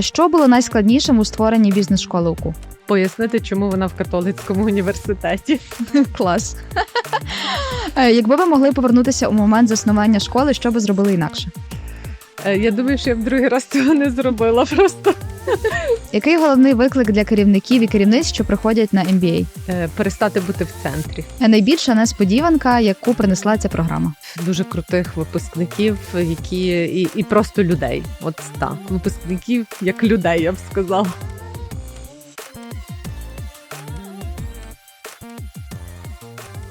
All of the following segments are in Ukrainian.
Що було найскладнішим у створенні бізнес-школи УКУ? Пояснити, чому вона в католицькому університеті. Клас. Е, Якби ви могли повернутися у момент заснування школи, що би зробили інакше? Е, Я думаю, що я б другий раз цього не зробила просто. Який головний виклик для керівників і керівниць, що приходять на MBA? Е, Перестати бути в центрі. Е, Найбільша несподіванка, яку принесла ця програма. Дуже крутих випускників, які і, і просто людей. От так, випускників як людей, я б сказала.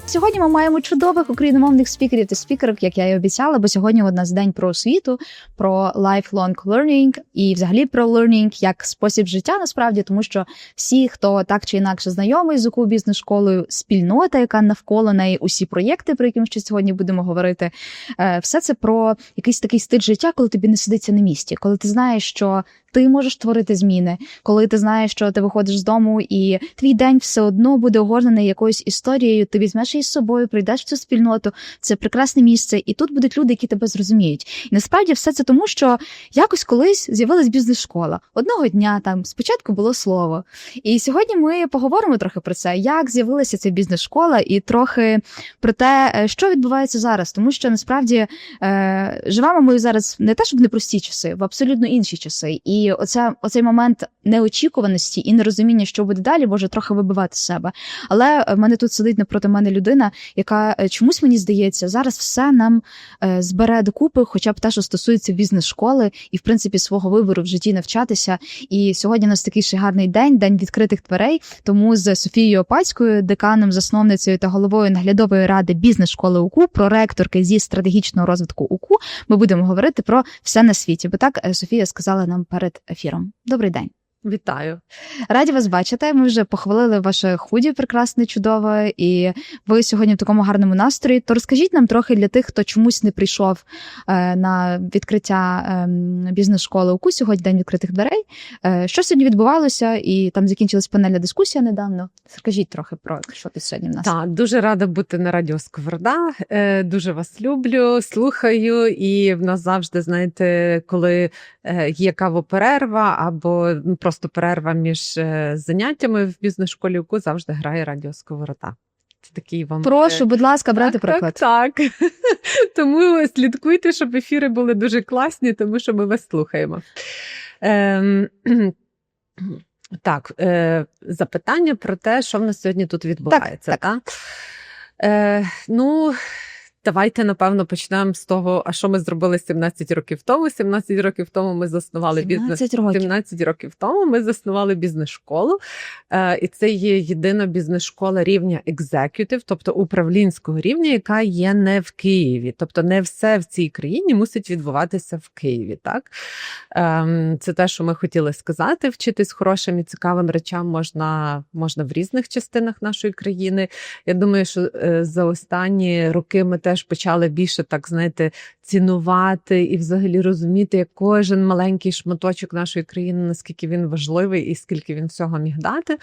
Сьогодні ми маємо чудових україномовних спікерів та спікерок, як я і обіцяла, бо сьогодні у нас день про освіту, про lifelong learning і взагалі про learning як спосіб життя насправді, тому що всі, хто так чи інакше знайомий з УКУ бізнес-школою, спільнота, яка навколо неї, усі проєкти, про які ми ще сьогодні будемо говорити, е, все це про якийсь такий стиль життя, коли тобі не сидиться на місці, коли ти знаєш, що ти можеш творити зміни, коли ти знаєш, що ти виходиш з дому, і твій день все одно буде огорнений якоюсь історією. Ти візьмеш її з собою, прийдеш в цю спільноту. Це прекрасне місце, і тут будуть люди, які тебе зрозуміють. І насправді все це тому, що якось колись з'явилась бізнес-школа. Одного дня там спочатку було слово. І сьогодні ми поговоримо трохи про це, як з'явилася ця бізнес-школа, і трохи про те, е, що відбувається зараз, тому що насправді е, живемо ми зараз не те, щоб непрості часи, в абсолютно інші часи. І оця, оцей момент неочікуваності і нерозуміння, що буде далі, може трохи вибивати себе. Але в мене тут сидить напроти мене людина, яка е, чомусь мені здається, зараз все нам е, збере докупи, хоча б те, що стосується бізнес-школи і, в принципі, свого вибору в житті навчатися. І сьогодні у нас такий ще гарний день, день відкритих дверей. Тому з Софією Опацькою, деканом, засновницею та головою наглядової ради бізнес-школи УКУ, проректорки зі стратегічного розвитку УКУ, ми будемо говорити про все на світі. Бо так е, Софія сказала нам перед ефіром. Добрий день. Вітаю. Раді вас бачити. Ми вже похвалили ваше худі прекрасне, чудове, і ви сьогодні в такому гарному настрої. То розкажіть нам трохи для тих, хто чомусь не прийшов е, на відкриття е, бізнес-школи УКУ сьогодні день відкритих дверей. Е, що сьогодні відбувалося, і там закінчилась панельна дискусія недавно. Скажіть трохи про що ти сьогодні в нас. Так, дуже рада бути на радіо Сковорода. Е, Дуже вас люблю, слухаю. І в нас завжди, знаєте, коли є кавоперерва або ну, просто перерва між е, заняттями в бізнес-школі УКУ, завжди грає радіо Сковорода. Це такий вам Прошу, е, будь ласка, брати так, приклад. Так, так. Тому слідкуйте, щоб ефіри були дуже класні, тому що ми вас слухаємо. Ем, так, е, запитання про те, що в нас сьогодні тут відбувається. так. Так, Е, ну, давайте, напевно, почнемо з того, а що ми зробили 17 років тому. 17 років тому ми заснували бізнес. 17 років. 17 років тому ми заснували бізнес-школу, е, і це є єдина бізнес-школа рівня екзекютив, тобто управлінського рівня, яка є не в Києві. Тобто не все в цій країні мусить відбуватися в Києві. Так Ем, це те, що ми хотіли сказати. Вчитись хорошим і цікавим речам можна, можна в різних частинах нашої країни. Я думаю, що е, за останні роки ми теж почали більше так знаєте цінувати і взагалі розуміти, як кожен маленький шматочок нашої країни, наскільки він важливий і скільки він всього міг дати.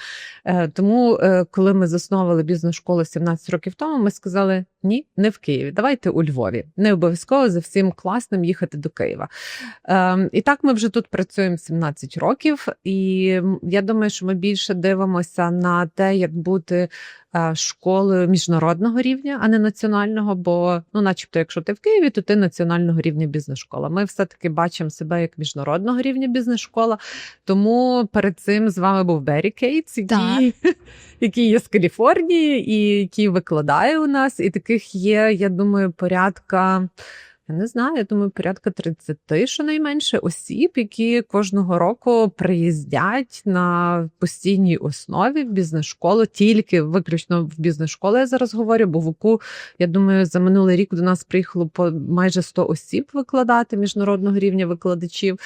Е, Тому, е, коли ми засновували бізнес-школу 17 років тому, ми сказали: ні, не в Києві. Давайте у Львові. Не обов'язково за всім класним їхати до Києва. Ем, І так ми вже тут працюємо 17 років, і я думаю, що ми більше дивимося на те, як бути е, школою міжнародного рівня, а не національного. Бо, ну, начебто, якщо ти в Києві, то ти національного рівня бізнес-школа. Ми все-таки бачимо себе як міжнародного рівня бізнес-школа. Тому перед цим з вами був Беррі Кейтс, який, який є з Каліфорнії і який викладає у нас. І таких є, я думаю, порядка. Я не знаю, я думаю, порядка 30 щонайменше осіб, які кожного року приїздять на постійній основі в бізнес-школу, тільки виключно в бізнес-школу я зараз говорю, бо в УКУ, я думаю, за минулий рік до нас приїхало по майже 100 осіб викладати міжнародного рівня викладачів.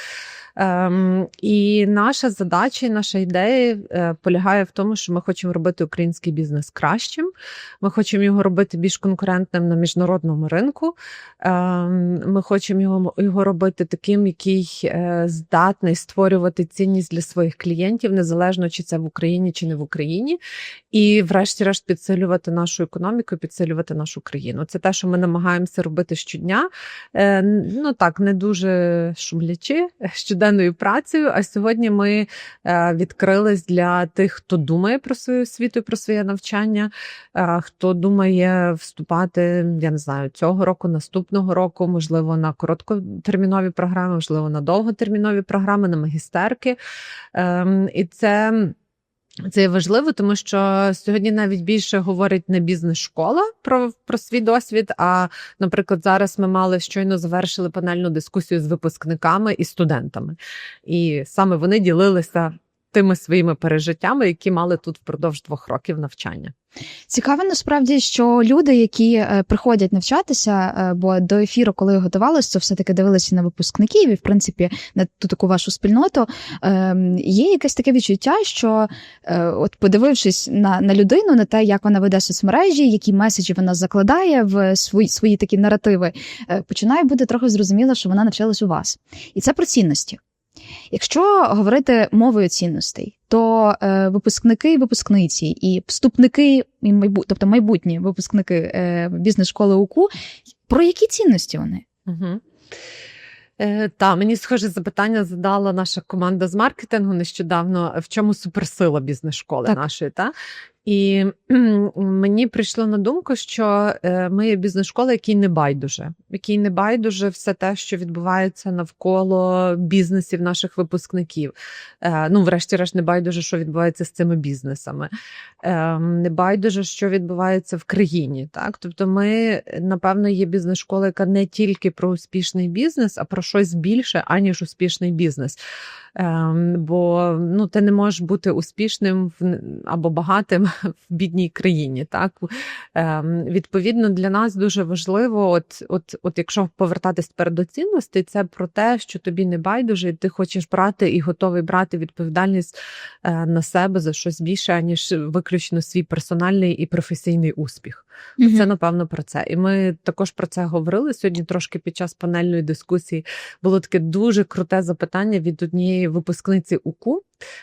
Ем, і наша задача, наша ідея е, полягає в тому, що ми хочемо робити український бізнес кращим. Ми хочемо його робити більш конкурентним на міжнародному ринку. Ем, Ми хочемо його, його робити таким, який е, здатний створювати цінність для своїх клієнтів, незалежно чи це в Україні чи не в Україні. І, врешті-решт, підсилювати нашу економіку, підсилювати нашу країну. Це те, що ми намагаємося робити щодня. Е, Ну так, не дуже шумлячи, щоденно шаленою працею. А сьогодні ми е, відкрились для тих, хто думає про свою освіту і про своє навчання, е, хто думає вступати, я не знаю, цього року, наступного року, можливо, на короткотермінові програми, можливо, на довготермінові програми, на магістерки. Ем, І це. Це важливо, тому що сьогодні навіть більше говорить не бізнес-школа про, про свій досвід. А, наприклад, зараз ми мали щойно завершили панельну дискусію з випускниками і студентами, і саме вони ділилися тими своїми пережиттями, які мали тут впродовж двох років навчання. Цікаво насправді, що люди, які е, приходять навчатися, е, бо до ефіру, коли я готувалася, то все-таки дивилися на випускників і, в принципі, на ту таку вашу спільноту. е, Є якесь таке відчуття, що, е, от подивившись на, на людину, на те, як вона веде соцмережі, які меседжі вона закладає в свої, свої такі наративи, починає бути трохи зрозуміло, що вона навчалась у вас. І це про цінності. Якщо говорити мовою цінностей, то е, випускники і випускниці, і вступники, і майбут, тобто майбутні випускники е, бізнес-школи УКУ, про які цінності вони? Угу. Е, та, мені схоже запитання задала наша команда з маркетингу нещодавно. В чому суперсила бізнес-школи Так. нашої? Та? І мені прийшло на думку, що е, ми є бізнес-школа, якій не байдуже, якій не байдуже все те, що відбувається навколо бізнесів наших випускників. Е, Ну, врешті-решт, не байдуже, що відбувається з цими бізнесами. Е, Не байдуже, що відбувається в країні. Так, тобто, ми напевно є бізнес-школа, яка не тільки про успішний бізнес, а про щось більше, аніж успішний бізнес. Ем, бо ну, ти не можеш бути успішним або багатим в бідній країні. Так? Ем, відповідно, для нас дуже важливо, от, от, от якщо повертатись тепер до цінностей, це про те, що тобі не байдуже, і ти хочеш брати і готовий брати відповідальність е, на себе за щось більше, аніж виключно свій персональний і професійний успіх. Це напевно про це. І ми також про це говорили сьогодні. Трошки під час панельної дискусії було таке дуже круте запитання від однієї випускниці УКУ.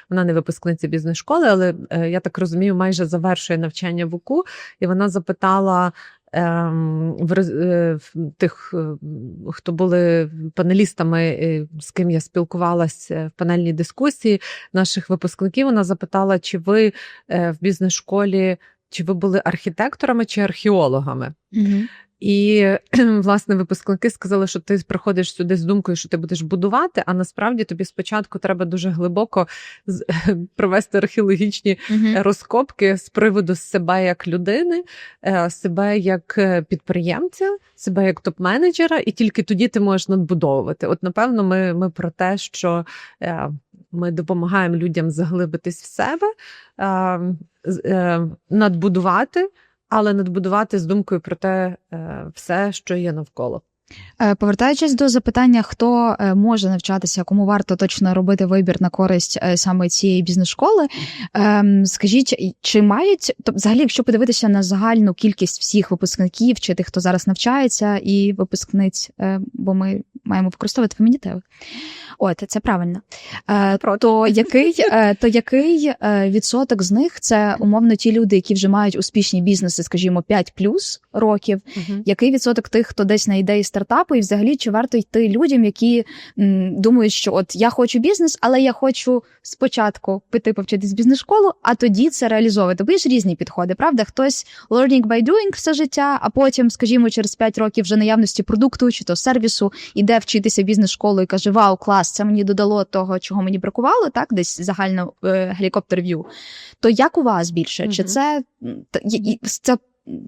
Вона не випускниця бізнес-школи, але е, я так розумію, майже завершує навчання в УКУ. І вона запитала. ем, В е, тих, е, хто були панелістами, з ким я спілкувалася в панельній дискусії, наших випускників, вона запитала, чи ви в бізнес-школі, чи ви були архітекторами чи археологами. Угу. І власне випускники сказали, що ти приходиш сюди з думкою, що ти будеш будувати, а насправді тобі спочатку треба дуже глибоко провести археологічні розкопки з приводу себе як людини, е, себе як е, підприємця, себе як топ-менеджера, і тільки тоді ти можеш надбудовувати. От, напевно, ми, ми про те, що е, ми допомагаємо людям заглибитись в себе, е, з- е, надбудувати. Але надбудувати з думкою про те е, все, що є навколо. Е, Повертаючись до запитання, хто е, може навчатися, кому варто точно робити вибір на користь е, саме цієї бізнес-школи, ем, скажіть, чи мають то взагалі, якщо подивитися на загальну кількість всіх випускників чи тих, хто зараз навчається, і випускниць, бо ми маємо використовувати фемінітиви. От це правильно. Е, То який, то який відсоток з них це умовно ті люди, які вже мають успішні бізнеси, скажімо, 5 плюс років, який відсоток тих, хто десь на ідеї стартапу, і взагалі чи варто йти людям, які м, думають, що от я хочу бізнес, але я хочу спочатку піти повчитись бізнес-школу, а тоді це реалізовувати. Бо є ж різні підходи, правда? Хтось learning by doing все життя, а потім, скажімо, через 5 років вже наявності продукту чи то сервісу іде вчитися бізнес-школу і каже: Вау, клас, це мені додало того, чого мені бракувало, так, десь загально е, гелікоптер в'ю. То як у вас більше? Чи це, це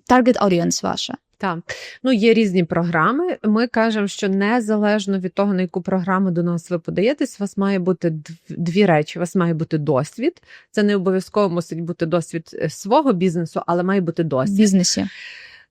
target audience ваша? Так, ну є різні програми. Ми кажемо, що незалежно від того, на яку програму до нас ви подаєтесь, у вас має бути дв- дві речі. У вас має бути досвід. Це не обов'язково мусить бути досвід е, свого бізнесу, але має бути В досвід. бізнесі.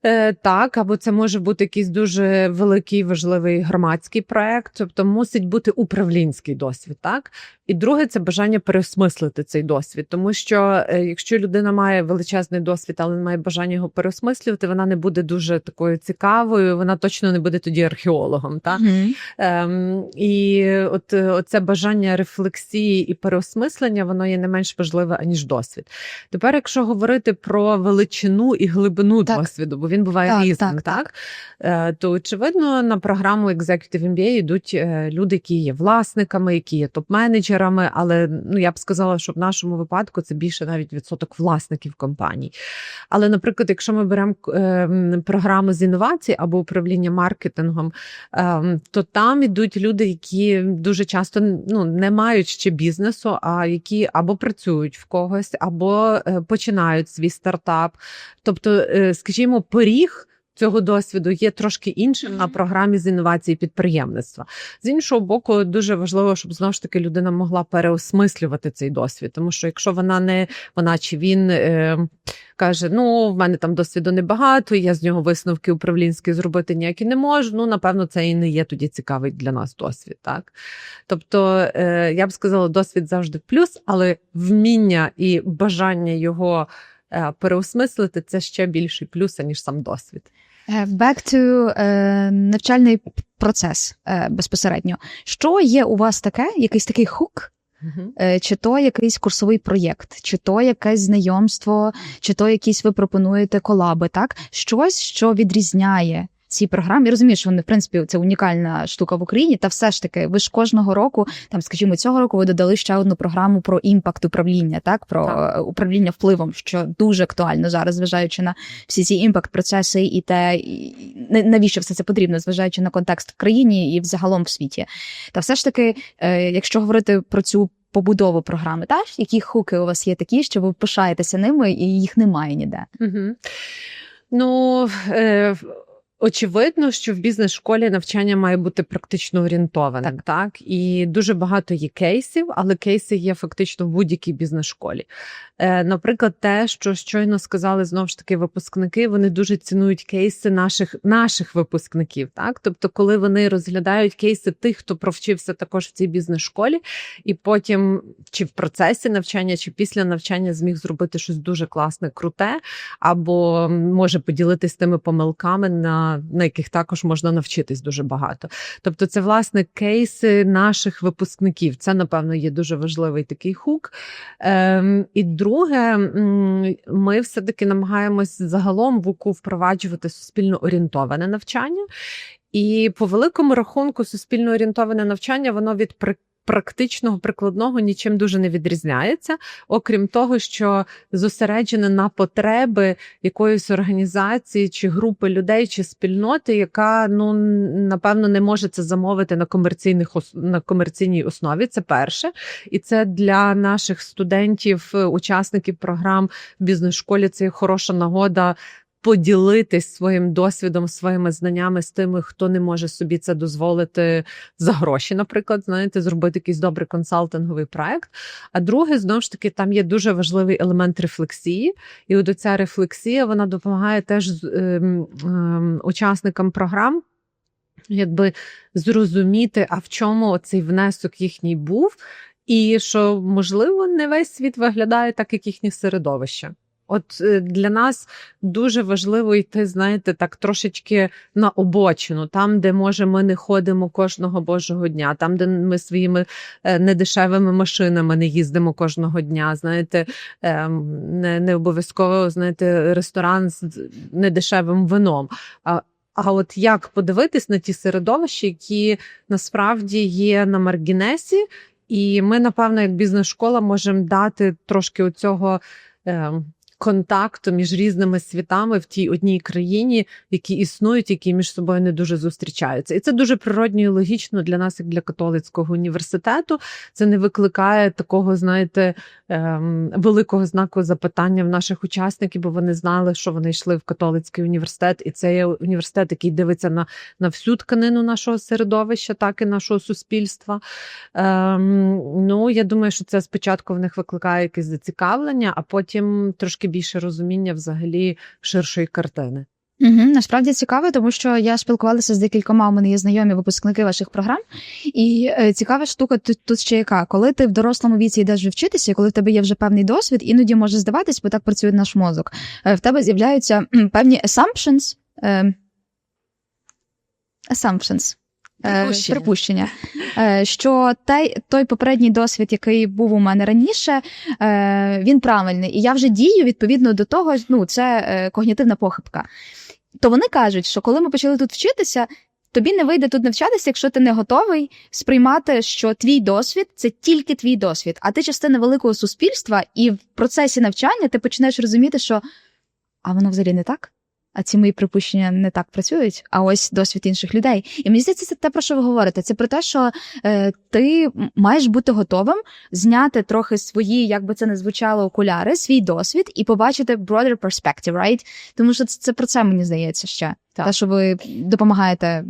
Е, так, або це може бути якийсь дуже великий важливий громадський проект, тобто мусить бути управлінський досвід, так і друге це бажання переосмислити цей досвід, тому що е, якщо людина має величезний досвід, але не має бажання його переосмислювати, вона не буде дуже такою цікавою. Вона точно не буде тоді археологом. Так Мгм. Ем, і от е, оце бажання рефлексії і переосмислення, воно є не менш важливе аніж досвід. Тепер, якщо говорити про величину і глибину Так. досвіду, бо він буває Так, різним, так, так, Е, То очевидно на програму Executive MBA йдуть люди, які є власниками, які є топ-менеджерами. Але ну я б сказала, що в нашому випадку це більше навіть відсоток власників компаній. Але, наприклад, якщо ми беремо е, м, програму з інновацій або управління маркетингом, е, то там ідуть люди, які дуже часто ну, не мають ще бізнесу, а які або працюють в когось, або е, починають свій стартап. Тобто, е, скажімо, поріг. Цього досвіду є трошки іншим на програмі з інновації підприємництва. З іншого боку, дуже важливо, щоб знову ж таки людина могла переосмислювати цей досвід, тому що якщо вона не вона чи він е, каже: Ну, в мене там досвіду небагато, я з нього висновки управлінські зробити ніякі не можу. Ну, напевно, це і не є тоді цікавий для нас досвід. Так? Тобто, е, я б сказала, досвід завжди плюс, але вміння і бажання його е, переосмислити це ще більший плюс, ніж сам досвід. Е, Back to е, навчальний процес е, безпосередньо. Що є у вас таке, якийсь такий хук, Uh-huh. чи то якийсь курсовий проєкт, чи то якесь знайомство, чи то якісь ви пропонуєте колаби, так? Щось, що відрізняє ці програми. Я розумію, що вони, в принципі, це унікальна штука в Україні, та все ж таки, ви ж кожного року, там, скажімо, цього року ви додали ще одну програму про імпакт управління, так? Про Так. е, управління впливом, що дуже актуально зараз, зважаючи на всі ці імпакт-процеси і те, і навіщо все це потрібно, зважаючи на контекст в країні і взагалом в світі. Та все ж таки, е, якщо говорити про цю побудову програми, та які хуки у вас є такі, що ви пишаєтеся ними, і їх немає ніде. Угу. Ну, е, очевидно, що в бізнес-школі навчання має бути практично орієнтованим, так. І дуже багато є кейсів, але кейси є фактично в будь-якій бізнес-школі. Е, наприклад, те, що щойно сказали знову ж таки випускники, вони дуже цінують кейси наших, наших випускників. Так? Тобто, коли вони розглядають кейси тих, хто провчився також в цій бізнес-школі, і потім чи в процесі навчання, чи після навчання зміг зробити щось дуже класне, круте, або може поділитись тими помилками, на, на яких також можна навчитись дуже багато. Тобто, це власне кейси наших випускників. Це, напевно, є дуже важливий такий хук. Ем, і друге, ми все-таки намагаємось загалом в УКУ впроваджувати суспільно орієнтоване навчання. І по великому рахунку, суспільно орієнтоване навчання, воно від практичного прикладного нічим дуже не відрізняється, окрім того, що зосереджене на потреби якоїсь організації чи групи людей, чи спільноти, яка ну напевно не може це замовити на комерційних на комерційній основі. Це перше, і це для наших студентів, учасників програм в бізнес-школі. Це хороша нагода. Поділитись своїм досвідом, своїми знаннями з тими, хто не може собі це дозволити за гроші, наприклад, знаєте, зробити якийсь добрий консалтинговий проект. А друге, знову ж таки, там є дуже важливий елемент рефлексії, і от ця рефлексія вона допомагає теж ем, ем, учасникам програм. Якби зрозуміти, а в чому цей внесок їхній був, і що, можливо, не весь світ виглядає так, як їхнє середовище. От е, для нас дуже важливо йти, знаєте, так трошечки на обочину, там, де може ми не ходимо кожного божого дня, там, де ми своїми е, недешевими машинами не їздимо кожного дня. Знаєте, ем, не, не обов'язково знаєте, ресторан з недешевим вином. А, а от як подивитись на ті середовища, які насправді є на маргінесі, і ми, напевно, як бізнес-школа можемо дати трошки оцього. ем, контакту між різними світами в тій одній країні, які існують, які між собою не дуже зустрічаються. І це дуже природньо і логічно для нас, як для католицького університету. Це не викликає такого, знаєте, ем, великого знаку запитання в наших учасників, бо вони знали, що вони йшли в католицький університет, і це є університет, який дивиться на, на всю тканину нашого середовища, так і нашого суспільства. Ем, ну, я думаю, що це спочатку в них викликає якесь зацікавлення, а потім трошки більше розуміння взагалі ширшої картини. Угу, насправді цікаво, тому що я спілкувалася з декількома. У мене є знайомі випускники ваших програм, і е, цікава штука тут, тут ще яка, коли ти в дорослому віці йдеш вчитися, коли в тебе є вже певний досвід, іноді може здаватись, бо так працює наш мозок. Е, в тебе з'являються певні assumptions, е, assumptions. Е, Припущення. Припущення, Е, що той, той попередній досвід, який був у мене раніше, е, він правильний, і я вже дію відповідно до того. Ну, це когнітивна похибка. то вони кажуть, що коли ми почали тут вчитися, тобі не вийде тут навчатися, якщо ти не готовий сприймати, що твій досвід це тільки твій досвід, а ти частина великого суспільства, і в процесі навчання ти почнеш розуміти, що а воно взагалі не так. А ці мої припущення не так працюють, а ось досвід інших людей. І мені здається, це те, про що ви говорите. Це про те, що е, ти маєш бути готовим зняти трохи свої, як би це не звучало, окуляри, свій досвід і побачити broader perspective, right? Тому що це, це про це мені здається ще. Так. Те, що ви допомагаєте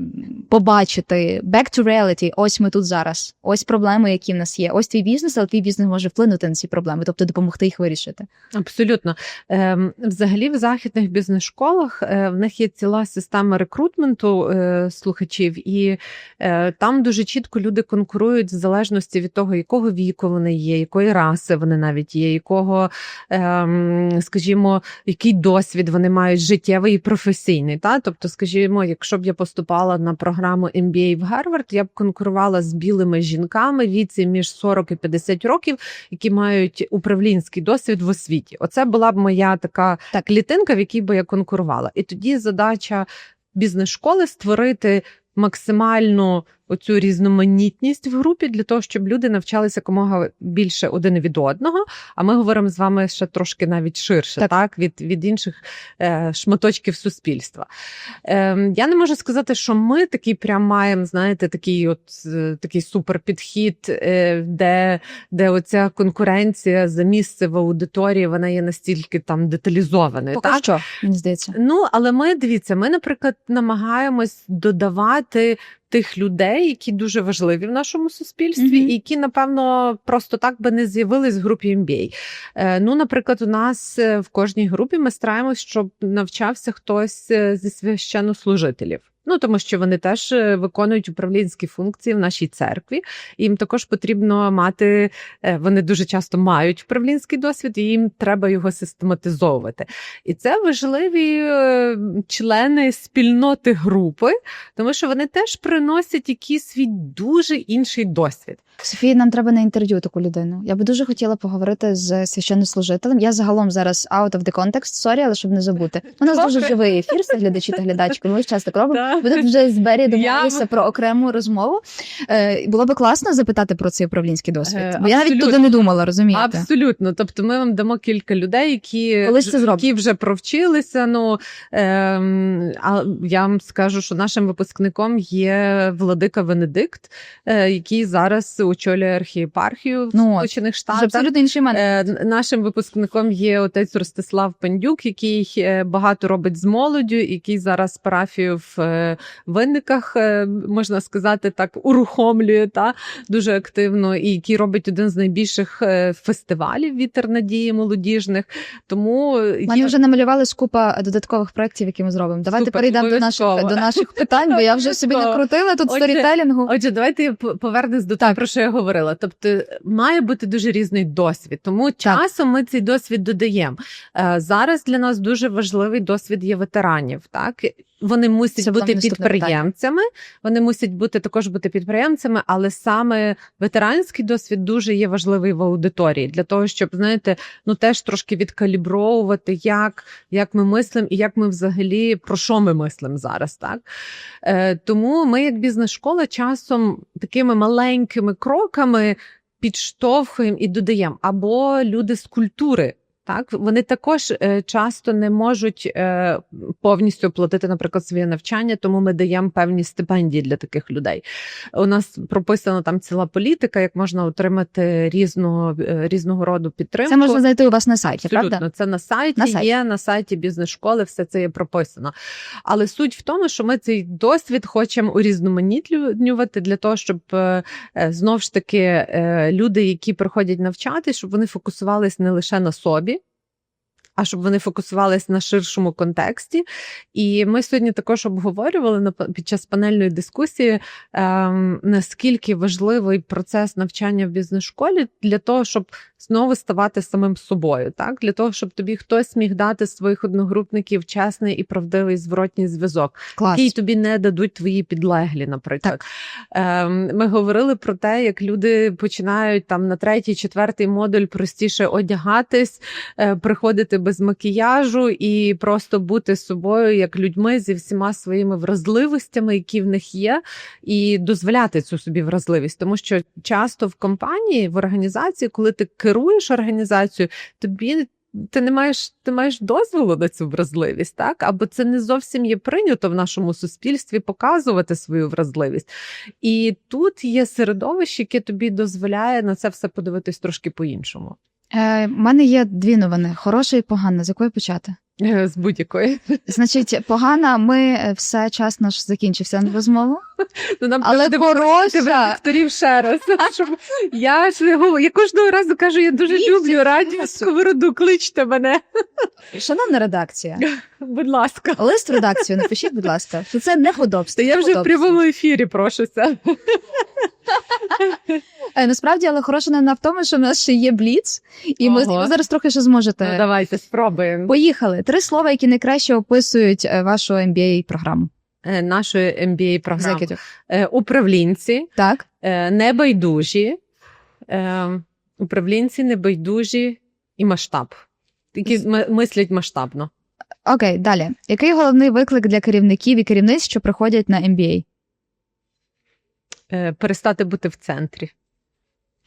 побачити back to reality, ось ми тут зараз, ось проблеми, які в нас є. Ось твій бізнес, але твій бізнес може вплинути на ці проблеми, тобто допомогти їх вирішити. Абсолютно. Ем, взагалі, в західних бізнес-школах е, в них є ціла система рекрутменту е, слухачів, і е, там дуже чітко люди конкурують в залежності від того, якого віку вони є, якої раси вони навіть є, якого, ем, скажімо, який досвід вони мають життєвий і професійний. Та? Тобто, скажімо, якщо б я поступала на програму MBA в Гарвард, я б конкурувала з білими жінками віці між 40 і 50 років, які мають управлінський досвід в освіті. Оце була б моя така Так. клітинка, в якій би я конкурувала. І тоді задача бізнес-школи створити максимальну оцю різноманітність в групі для того, щоб люди навчалися якомога більше один від одного. А ми говоримо з вами ще трошки навіть ширше, так, Так. від, від інших е, шматочків суспільства. Е, я не можу сказати, що ми такий прям маємо, знаєте, такий от е, такий суперпідхід, е, де, де оця конкуренція за місце в аудиторії вона є настільки там деталізованою. Поки так? що, мені здається. Ну, але ми дивіться, ми, наприклад, намагаємось додавати тих людей, які дуже важливі в нашому суспільстві, Мгм. і які, напевно, просто так би не з'явились в групі MBA. Е, ну, наприклад, у нас е, в кожній групі ми стараємось, щоб навчався хтось е, зі священнослужителів. Ну, тому що вони теж е, виконують управлінські функції в нашій церкві. Їм також потрібно мати, е, вони дуже часто мають управлінський досвід, і їм треба його систематизовувати. І це важливі е, члени спільноти групи, тому що вони теж приносять якийсь свій дуже інший досвід. Софії, нам треба на інтерв'ю таку людину. Я би дуже хотіла поговорити з священнослужителем. Я загалом зараз out of the context, sorry, але щоб не забути. У нас дуже живий ефір, це глядачі та глядачки. Ми весь час так робимо. Ви тут вже з Бері домовилися про окрему розмову. Е, було би класно запитати про цей управлінський досвід. Е, Бо я навіть туди не думала, розумієте? Абсолютно. Тобто, ми вам дамо кілька людей, які, ж які вже провчилися. Ну ем, а я вам скажу, що нашим випускником є Владика Венедикт, е, який зараз очолює архієпархію в Ну. Сполучених Штатах. абсолютно інший мене. Нашим випускником є отець Ростислав Пандюк, який е, багато робить з молоддю, який зараз парафію в е, винниках, е, можна сказати, так урухомлює та дуже активно, і який робить один з найбільших фестивалів вітер надії молодіжних. Тому Мені вже намалювали скупа додаткових проєктів, які ми зробимо. Давайте Супер, перейдемо до наших, до наших питань, бо я вже собі накрутила тут Отже, сторітелінгу. Отже, давайте я повернусь до того, про що я говорила. Тобто має бути дуже різний досвід, тому часом ми цей досвід додаємо. Е, Зараз для нас дуже важливий досвід є ветеранів. Так вони мусять Це бути наступне питання. підприємцями, вони мусять бути також бути підприємцями, але саме ветеранський досвід дуже є важливий в аудиторії для того, щоб знаєте, ну теж трошки відкалібровувати, як, як ми мислимо і як ми взагалі про що ми мислимо зараз. Так е, тому ми, як бізнес-школа, часом такими маленькими кроками підштовхуємо і додаємо або люди з культури. Так, вони також е, часто не можуть е, повністю оплатити, наприклад, своє навчання, тому ми даємо певні стипендії для таких людей. У нас прописана там ціла політика, як можна отримати різного, е, різного роду підтримку. Це можна знайти у вас на сайті, Абсолютно, правда? це на сайті, На сайті. є на сайті бізнес-школи, все це є прописано. Але суть в тому, що ми цей досвід хочемо урізноманітнювати для того, щоб знов ж таки люди, які приходять навчати, щоб вони фокусувались не лише на собі. А щоб вони фокусувались на ширшому контексті, і ми сьогодні також обговорювали під час панельної дискусії, ем, наскільки важливий процес навчання в бізнес-школі для того, щоб знову ставати самим собою, так для того, щоб тобі хтось міг дати своїх одногрупників чесний і правдивий зворотній зв'язок, Клас. який тобі не дадуть твої підлеглі, наприклад. Ем, ми говорили про те, як люди починають там на третій, четвертий модуль простіше одягатись, е, приходити без макіяжу і просто бути собою як людьми зі всіма своїми вразливостями, які в них є, і дозволяти цю собі вразливість. Тому що часто в компанії, в організації, коли ти керуєш організацією, тобі. Ти не маєш, ти маєш дозволу на цю вразливість, так? Або це не зовсім є прийнято в нашому суспільстві показувати свою вразливість. І тут є середовище, яке тобі дозволяє на це все подивитись трошки по-іншому. Е, У мене є дві новини: хороша і погана. З якої почати? Е, З будь-якої. Значить, погана, ми е, все час наш закінчився на розмову. Ну, нам Але треба хороша. директорів ще раз. Щоб я ж говорю, я кожного разу кажу, я дуже Вісім люблю радіо сковороду. Кличте мене, Шановна редакція, будь ласка. лист в редакцію напишіть, будь ласка, що це не подобство. я вже в прямому ефірі прошуся. Е, Насправді, але хороша новина в тому, що в нас ще є бліц, і ми, Ого. ви зараз трохи ще зможете. Ну, давайте спробуємо. Поїхали. Три слова, які найкраще описують е, вашу MBA програму. Е, Нашої MBA програми. Executive. Е, Управлінці, Так. е, небайдужі, управлінці, небайдужі і масштаб. Які мислять масштабно. Окей, далі. Який головний виклик для керівників і керівниць, що приходять на MBA? Перестати бути в центрі.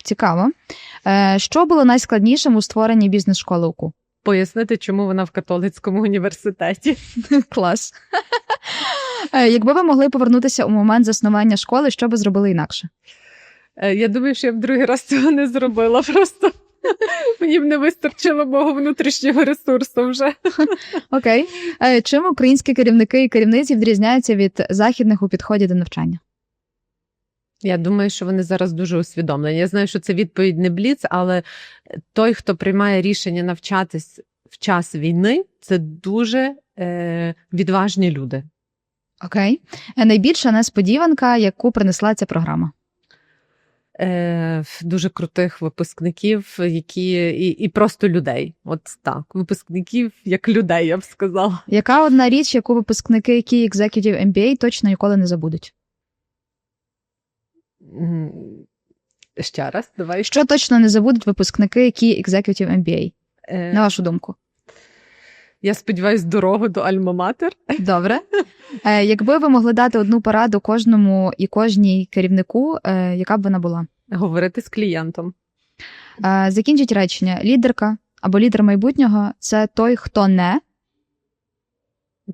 Цікаво. Що було найскладнішим у створенні бізнес-школи УКУ? Пояснити, чому вона в католицькому університеті. Клас. Е, Якби ви могли повернутися у момент заснування школи, що би зробили інакше? Е, Я думаю, що я б другий раз цього не зробила. Просто мені б не вистачило мого внутрішнього ресурсу вже. Окей. Е, Чим українські керівники і керівниці відрізняються від західних у підході до навчання? Я думаю, що вони зараз дуже усвідомлені. Я знаю, що це відповідь не бліц, але той, хто приймає рішення навчатись в час війни, це дуже е, відважні люди. Окей. Найбільша несподіванка, яку принесла ця програма. Е, дуже крутих випускників, які і, і просто людей. От так, випускників як людей, я б сказала. Яка одна річ, яку випускники Key Executive MBA точно ніколи не забудуть? Ще раз, давай. Що точно не забудуть випускники Key Executive MBA, Е, на вашу думку? Я сподіваюся, дорогу до Альма-Матер. Добре. Е, Якби ви могли дати одну пораду кожному і кожній керівнику, е, яка б вона була? Говорити з клієнтом. Е, Закінчить речення: лідерка або лідер майбутнього це той, хто не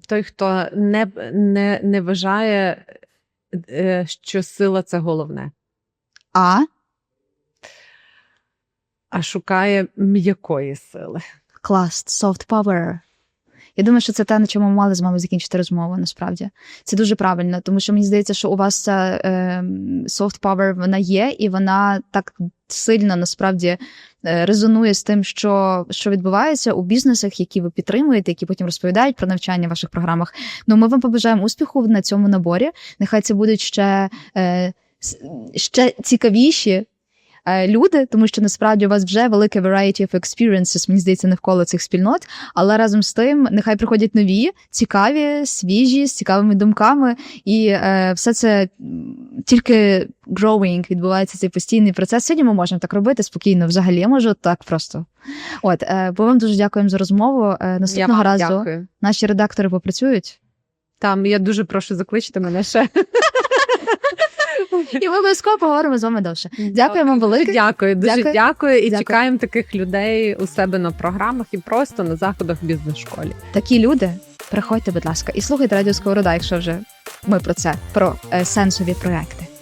Той, хто не, не, не вважає, е, що сила це головне, а а шукає м'якої сили. клас, soft power. Я думаю, що це те, на чому ми мали з вами закінчити розмову. Насправді це дуже правильно, тому що мені здається, що у вас ця е, soft power вона є, і вона так сильно насправді е, резонує з тим, що, що відбувається у бізнесах, які ви підтримуєте, які потім розповідають про навчання в ваших програмах. Ну, ми вам побажаємо успіху на цьому наборі. Нехай це будуть ще, е, ще цікавіші люди, тому що насправді у вас вже велике variety of experiences, мені здається, навколо цих спільнот. Але разом з тим, нехай приходять нові, цікаві, свіжі, з цікавими думками, і е, все це тільки growing, відбувається цей постійний процес. Сьогодні ми можемо так робити спокійно. Взагалі я можу так просто. От, е, бо вам дуже дякуємо за розмову. Е, наступного Я разу дякую. наші редактори попрацюють. Там я дуже прошу закличте мене ще. І ми обов'язково поговоримо з вами довше. Дякуємо вам велике. Дякую, дуже Дякую. дякую. І Дякую. чекаємо таких людей у себе на програмах і просто на заходах в бізнес-школі. Такі люди, приходьте, будь ласка, і слухайте радіо Сковорода, якщо вже ми про це, про е, сенсові проекти.